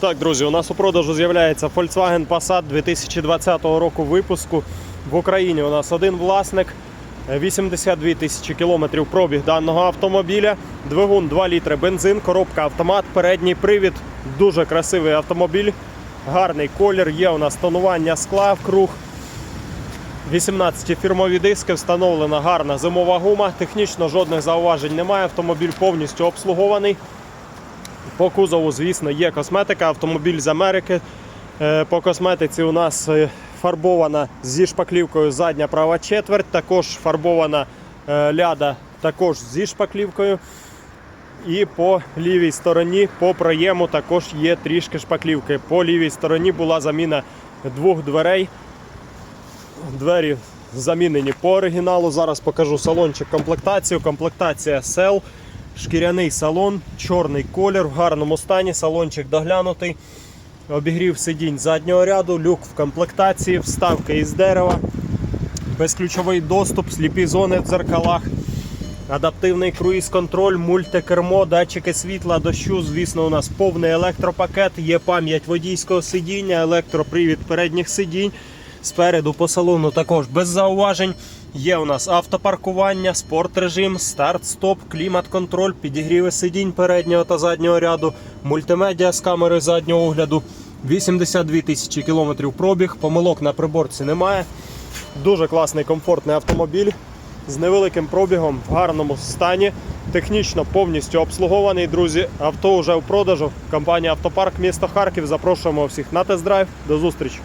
Так, друзі, у нас у продажу з'являється Volkswagen Passat 2020 року випуску. В Україні у нас один власник, е, 82 тисячі кілометрів пробіг даного автомобіля. Двигун 2 літри бензин, коробка автомат, передній привід. Дуже красивий автомобіль, гарний колір. Є у нас тонування скла в круг. 18 фірмові диски, встановлена гарна зимова гума. Технічно жодних зауважень немає. Автомобіль повністю обслугований. По кузову, звісно, є косметика, автомобіль з Америки. Е, По косметиці у нас е, фарбована зі шпаклівкою задня права четверть, також фарбована е, ляда також зі шпаклівкою. І по лівій стороні, по проєму, також є трішки шпаклівки. По лівій стороні була заміна двох дверей. Двері замінені по оригіналу. Зараз покажу салончик комплектацію. Комплектація сел, шкіряний салон, чорний колір в гарному стані. Салончик доглянутий. Обігрів сидінь заднього ряду, люк в комплектації, вставки із дерева, безключовий доступ, сліпі зони в дзеркалах, адаптивний круїз-контроль, мультикермо, датчики світла, дощу. Звісно, у нас повний електропакет, є пам'ять водійського сидіння, електропривід передніх сидінь. Спереду по салону також без зауважень. Є у нас автопаркування, спорт-режим, старт-стоп, клімат-контроль, підігріви сидінь переднього та заднього ряду, мультимедіа з камери заднього огляду. 82 тисячі кілометрів пробіг, помилок на приборці немає. Дуже класний комфортний автомобіль з невеликим пробігом в гарному стані. Технічно повністю обслугований, друзі. Авто вже в продажу. Компанія Автопарк місто Харків. Запрошуємо всіх на тест-драйв. До зустрічі!